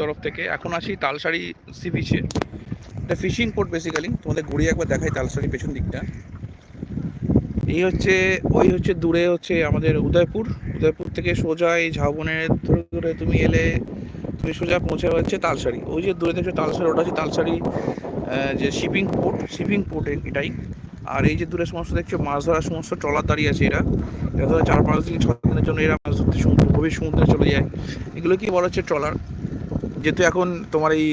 তরফ থেকে। এখন আসি তালসারি সি বিচে এটা ফিশিং পোর্ট বেসিক্যালি তোমাদের ঘুরিয়ে একবার দেখাই তালসারি পেছন দিকটা। এই হচ্ছে, ওই হচ্ছে দূরে হচ্ছে আমাদের উদয়পুর। উদয়পুর থেকে সোজা এই ঝাউবনের ধরে ধরে তুমি এলে, তুমি সোজা পৌঁছে হচ্ছে তালসারি ওই যে দূরে দেখছ তালসারি ওটা হচ্ছে তালসারি যে শিপিং পোর্ট শিপিং পোর্ট এটাই। আর এই যে দূরে সমস্ত দেখছ, মাছ ধরার সমস্ত ট্রলার দাঁড়িয়ে আছে এরা। এরা ধরো চার পাঁচ দিন ছ দিনের জন্য এরা মাছ ধরতে সমুদ্র, গভীর সমুদ্রে চলে যায়। এগুলো কি বলা হচ্ছে ট্রলার? যেহেতু এখন তোমার এই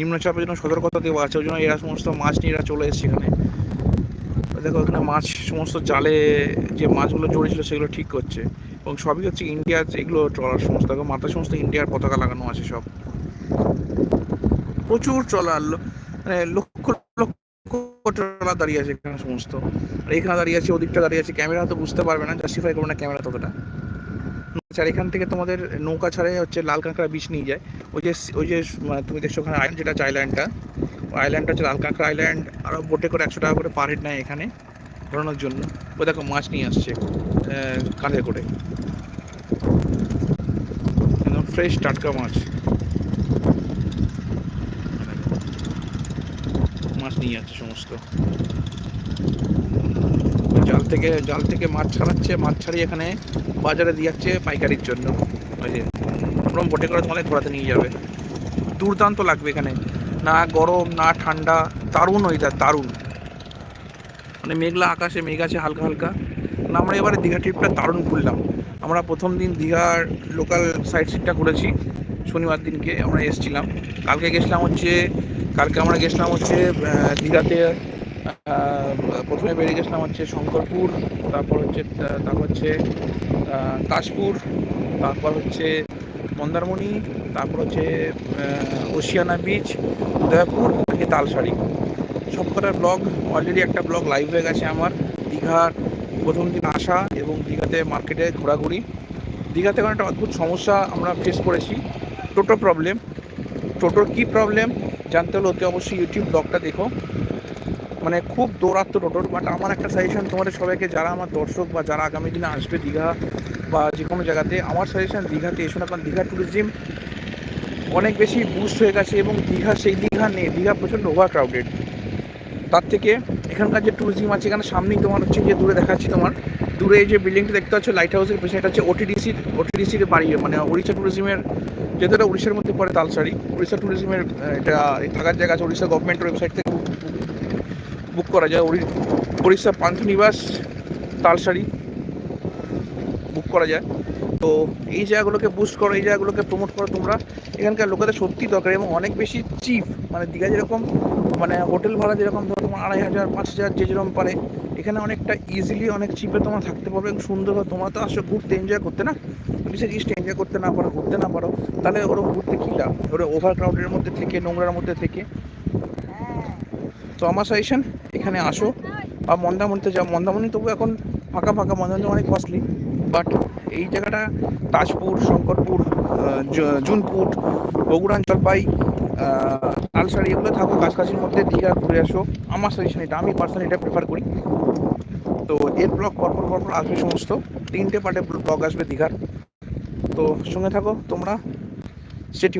নিম্নচাপের জন্য সতর্কতা দেওয়া আছে, ওই জন্য এরা সমস্ত মাছ নিয়ে এরা চলে এসেছে এখানে। দেখো, এখানে মাছ, সমস্ত জালে যে মাছগুলো জড়িয়েছিল সেগুলো ঠিক করছে। এবং সবই হচ্ছে ইন্ডিয়ার এগুলো ট্রলার সমস্ত, দেখো মাথা সমস্ত ইন্ডিয়ার পতাকা লাগানো আছে সব। প্রচুর ট্রলার মানে লক্ষ লক্ষ ট্রলার দাঁড়িয়ে আছে এখানে সমস্ত। আর এখানে দাঁড়িয়ে আছে, ওদিকটা দাঁড়িয়ে আছে, ক্যামেরা তো বুঝতে পারবে না, জাস্টিফাই করবে না ক্যামেরা ততটা। আর এখান থেকে তোমাদের নৌকা ছাড়ে হচ্ছে লাল কাঁকড়া বিচ নিয়ে যায়। ওই যে ওই যে মানে তুমি দেখছ ওখানে আইল্যান্ড যেটা আছে আইল্যান্ডটা ওই আইল্যান্ডটা হচ্ছে লাল কাঁকড়া আইল্যান্ড আরও বোটে করে একশো টাকা করে পার হেড নেয় এখানে ঘোরানোর জন্য। ওই দেখো, মাছ নিয়ে আসছে কাঁধে করে। একদম ফ্রেশ টাটকা মাছ। মাছ নিয়ে যাচ্ছে সমস্ত। জাল থেকে জাল থেকে মাছ ছাড়াচ্ছে, মাছ ছাড়িয়ে এখানে বাজারে দিয়ে যাচ্ছে পাইকারির জন্য। ওই যে বোটে করে তোমাদের ঘোরাতে নিয়ে যাবে। দুর্দান্ত লাগবে এখানে। না গরম, না ঠান্ডা, দারুণ ওয়েদার দারুণ। মানে মেঘলা আকাশে মেঘ আছে হালকা হালকা। না, আমরা এবারে দীঘা ট্রিপটা দারুণ ঘুরলাম। আমরা প্রথম দিন দীঘার লোকাল সাইড সিটটা ঘুরেছি, শনিবার দিনকে আমরা এসেছিলাম। কালকে গেছিলাম হচ্ছে, কালকে আমরা গেছিলাম হচ্ছে দীঘাতে প্রথমে বেরিয়ে গেছিলাম হচ্ছে শঙ্করপুর, তারপর হচ্ছে তারপর হচ্ছে তাজপুর তারপর হচ্ছে মন্দারমণি, তারপর হচ্ছে ওশিয়ানা বিচ উদয়পুর তালসারি সবকটার ব্লগ অলরেডি একটা ব্লগ লাইভ হয়ে গেছে আমার, দীঘার প্রথম দিন আসা এবং দীঘাতে মার্কেটে ঘোরাঘুরি। দীঘাতে এখন একটা অদ্ভুত সমস্যা আমরা ফেস করেছি, টোটো প্রবলেম টোটোর কী প্রবলেম জানতে হলে অতি অবশ্যই ইউটিউব ব্লগটা দেখো। মানে খুব দৌড়াত্ম টোটোর বাট আমার একটা সাজেশন তোমাদের সবাইকে, যারা আমার দর্শক বা যারা আগামী দিনে আসবে দীঘা বা যে কোনো জায়গাতে, আমার সাজেশন দীঘাতে এসো না, কারণ দীঘা ট্যুরিজম অনেক বেশি বুস্ট হয়ে গেছে এবং দীঘা সেই দীঘা নেই, দীঘা প্রচণ্ড ওভার ক্রাউডেড তার থেকে এখানকার যে ট্যুরিজম আছে, এখানে সামনেই তোমার হচ্ছে যে দূরে দেখাচ্ছি তোমার, দূরে এই যে বিল্ডিংটা দেখতে পাচ্ছ লাইট হাউসের পেছনে, এটা হচ্ছে ওটিডিসির ওটিডিসির বাড়ি মানে উড়িষ্যা ট্যুরিজমের যেহেতু এটা উড়িষ্যার মধ্যে পড়ে তালসারি উড়িষ্যা ট্যুরিজমের এটা থাকার জায়গা আছে উড়িষ্যা গভর্নমেন্টের ওয়েবসাইট থেকে। বুক করা যায়। উড়ি- উড়িষ্যা পান্থনিবাস তালসারি বুক করা যায়। তো এই জায়গাগুলোকে বুস্ট করো, এই জায়গাগুলোকে প্রমোট করো তোমরা। এখানকার লোকেদের সত্যি দরকার, এবং অনেক বেশি চিপ মানে দীঘা যেরকম মানে হোটেল ভাড়া যেরকম ধরো তোমার আড়াই হাজার, পাঁচ হাজার যে যেরকম পারে, এখানে অনেকটা ইজিলি অনেক চিপে তোমরা থাকতে পারবে এবং সুন্দরভাবে তোমরা তো আসো ঘুরতে এনজয় করতে না? সে জিনিসটা এনজয় করতে না পারো, ঘুরতে না পারো, তাহলে ওরকম ঘুরতে কী লাভ? ওরা ওভার ক্রাউডের মধ্যে থেকে, নোংরার মধ্যে থেকে। তো আমার সাজেশন এখানে আসো। বা মন্দামণিতে যাও। মন্দামণি তবু এখন ফাঁকা ফাঁকা মন্দামণি অনেক কস্টলি বাট এই জায়গাটা তাজপুর, শঙ্করপুর জুনপুর বগুড়ান জলপাই আলসারি এগুলো থাকো কাছাকাছির মধ্যে দীঘা ঘুরে আসো। আমার সাজেশন এটা। আমি পার্সোনালি এটা প্রেফার করি। তো এর ব্লগ পরপর পরপর আসবে সমস্ত। তিনটে পার্টে ব্লগ আসবে দীঘার। তো সঙ্গে থাকো তোমরা। সেটি